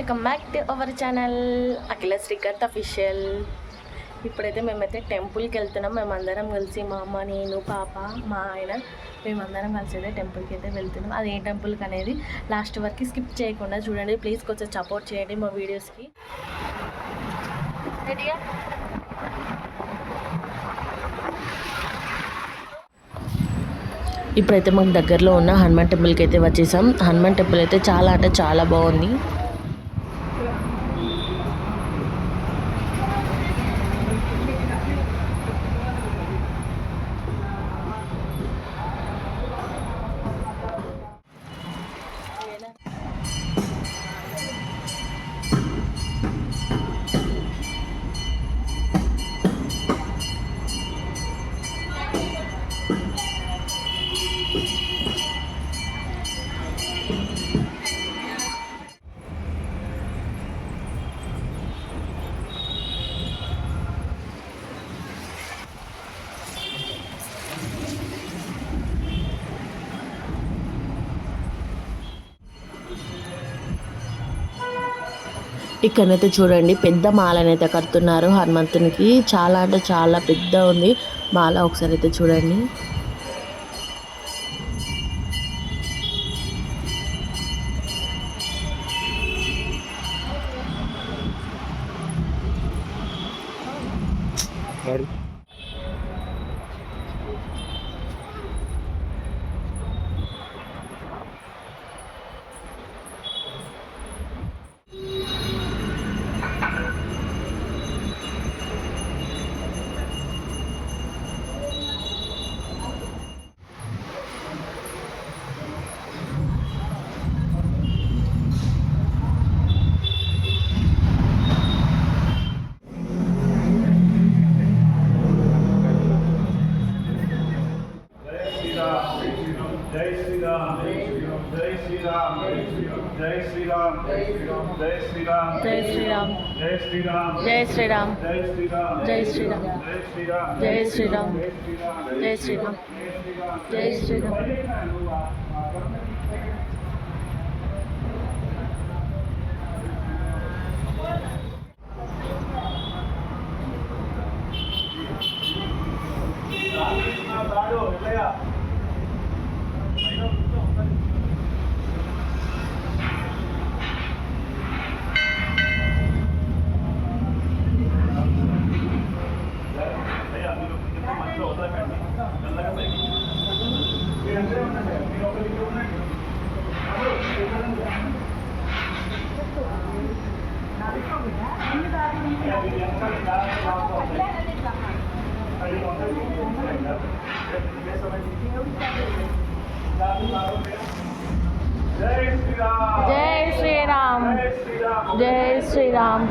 Welcome back to our channel. Akhila Srikanth official ఇప్పుడైతే మేమైతే టెంపుల్కి వెళ్తున్నాం. మేమందరం కలిసి మా అమ్మ నేను పాప మా ఆయన మేమందరం కలిసి అయితే టెంపుల్కి అయితే వెళ్తున్నాం. అది ఏ టెంపుల్కి అనేది లాస్ట్ వరకు స్కిప్ చేయకుండా చూడండి. ప్లీజ్ కొంచెం సపోర్ట్ చేయండి మా వీడియోస్కి. రెడీగా ఇప్పుడైతే మాకు దగ్గరలో ఉన్న హనుమాన్ టెంపుల్కి అయితే వచ్చేసాం. హనుమాన్ టెంపుల్ అయితే చాలా అంటే చాలా బాగుంది. ఇక్కడనైతే చూడండి పెద్ద మాలనైతే కడుతున్నారు హనుమంతునికి. చాలా అంటే చాలా పెద్ద ఉంది. మాల ఒకసారి అయితే చూడండి. జై శ్రీరామ్ జై శ్రీరామ్ జై శ్రీరామ్ జై శ్రీరామ్ జై శ్రీరామ్ జై శ్రీరామ్ జై శ్రీరామ్ జై శ్రీరామ్ జై శ్రీరామ్ జై శ్రీరామ్ జై శ్రీరామ్ జై శ్రీరామ్ జై శ్రీరామ్ జై जय श्री राम जय श्री राम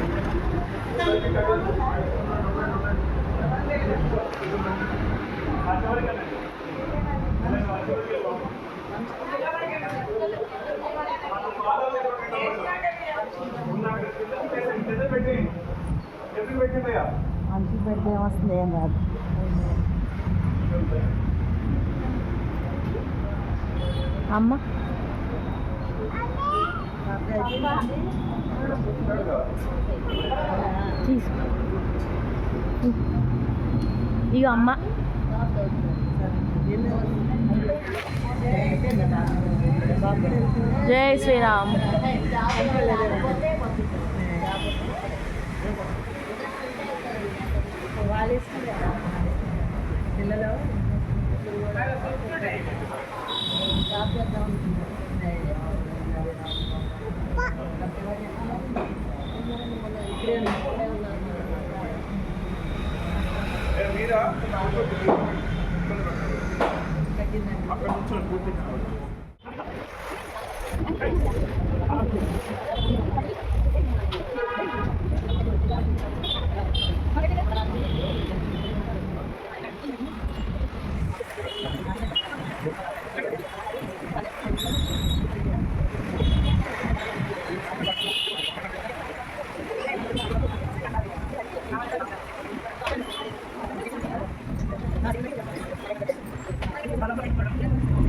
అందరికి పెట్టే వస్తుంది ఏం కాదు అమ్మ. తీసుకో. ఇక అమ్మ. జై శ్రీరామ్. పిల్లలు schon gut betreut. Yeah.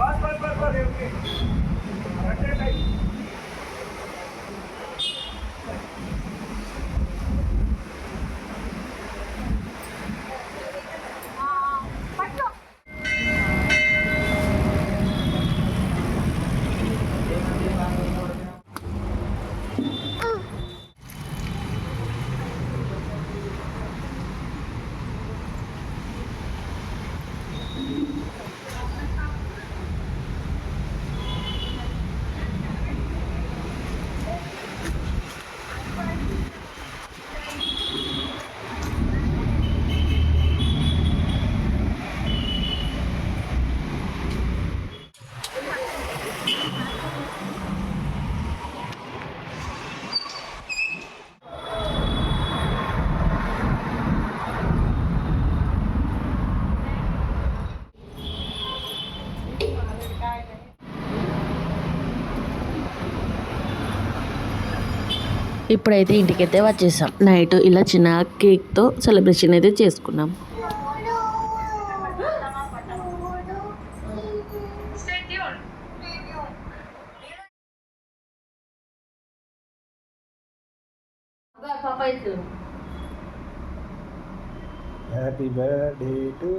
बस बस बस बस ओके ఇప్పుడైతే ఇంటికైతే వచ్చేసాం. నైట్ ఇలా చిన్న కేక్తో సెలబ్రేషన్ అయితే చేసుకున్నాం. Happy birthday to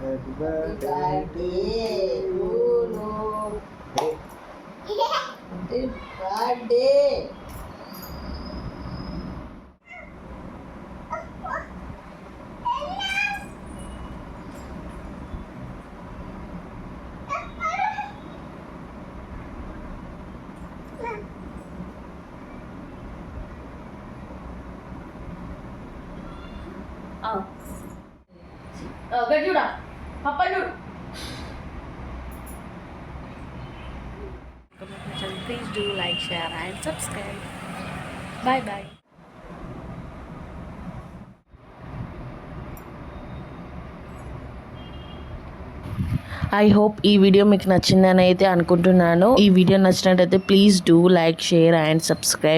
happy birthday చూడా. పప్ప చూడు. Please do like share and subscribe bye bye I hope ఈ వీడియో మీకు నచ్చిందని అయితే అనుకుంటున్నాను. ఈ వీడియో నచ్చినట్టయితే please do like share and subscribe